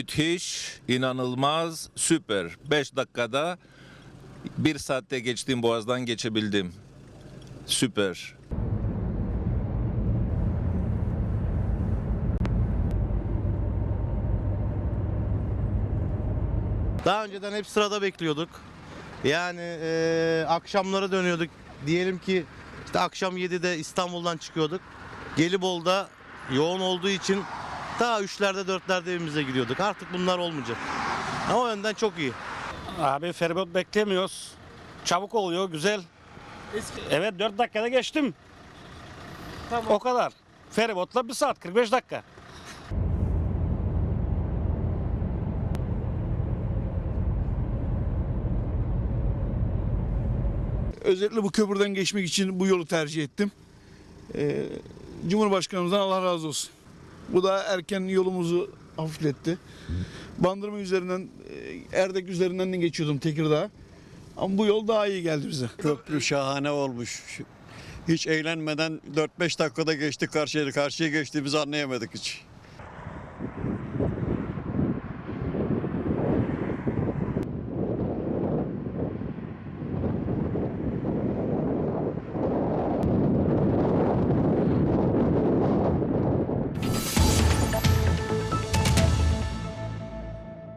Müthiş, inanılmaz, süper. 5 dakikada bir saatte geçtiğim boğazdan geçebildim. Süper. Daha önceden hep sırada bekliyorduk. Yani eee, akşamları dönüyorduk. Diyelim ki işte akşam 7'de İstanbul'dan çıkıyorduk. Gelibolu'da yoğun olduğu için daha 3'lerde 4'lerde evimize gidiyorduk. Artık bunlar olmayacak. Ama o yönden çok iyi. Abi feribot beklemiyoruz. Çabuk oluyor, güzel. Evet 4 dakikada geçtim. O kadar. Feribotla 1 saat 45 dakika. Özellikle bu köprüden geçmek için bu yolu tercih ettim. Ee, Cumhurbaşkanımızdan Allah razı olsun. Bu da erken yolumuzu hafifletti. Bandırma üzerinden, e, Erdek üzerinden de geçiyordum Tekirdağ. Ama bu yol daha iyi geldi bize. Köprü şahane olmuş. Hiç eğlenmeden 4-5 dakikada geçtik karşıya. Karşıya geçtiğimizi anlayamadık hiç.